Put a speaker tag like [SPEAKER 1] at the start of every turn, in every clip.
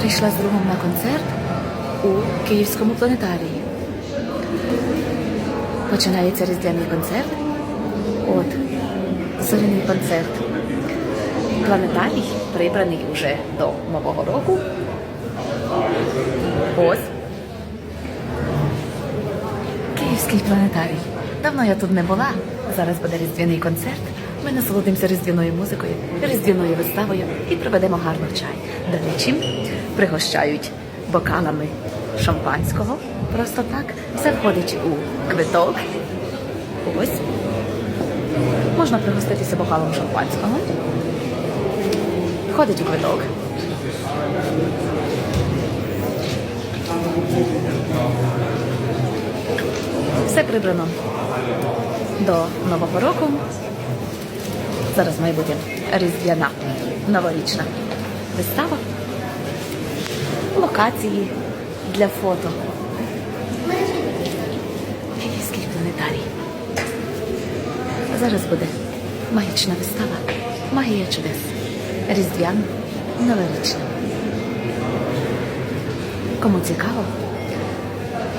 [SPEAKER 1] прийшла з другом на концерт у Київському планетарії. Починається різдвяний концерт. От, зоряний концерт. Планетарій прибраний уже до Нового року. Ось. Київський планетарій. Давно я тут не була. Зараз буде різдвяний концерт. Ми насолодимося різдвяною музикою, різдвяною виставою і проведемо гарно чай. До речі, пригощають бокалами шампанського. Просто так. Все входить у квиток. Ось. Можна пригоститися бокалом шампанського. Входить у квиток. Все прибрано до Нового року. Зараз має бути різдвяна новорічна вистава. Локації для фото. Київський планетарій. Зараз буде магічна вистава. Магія чудес. Різдвяна, новорічна. Кому цікаво,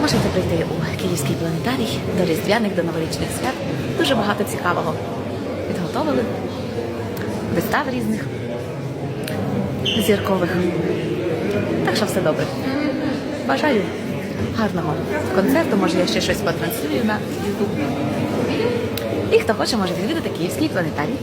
[SPEAKER 1] можете прийти у Київський планетарій до різдвяних, до новорічних свят. Дуже багато цікавого підготовили. Вистав різних зіркових. Так що все добре. Бажаю гарного концерту. Може, я ще щось потранслюю на YouTube. І хто хоче, може відвідати Київський планетарій.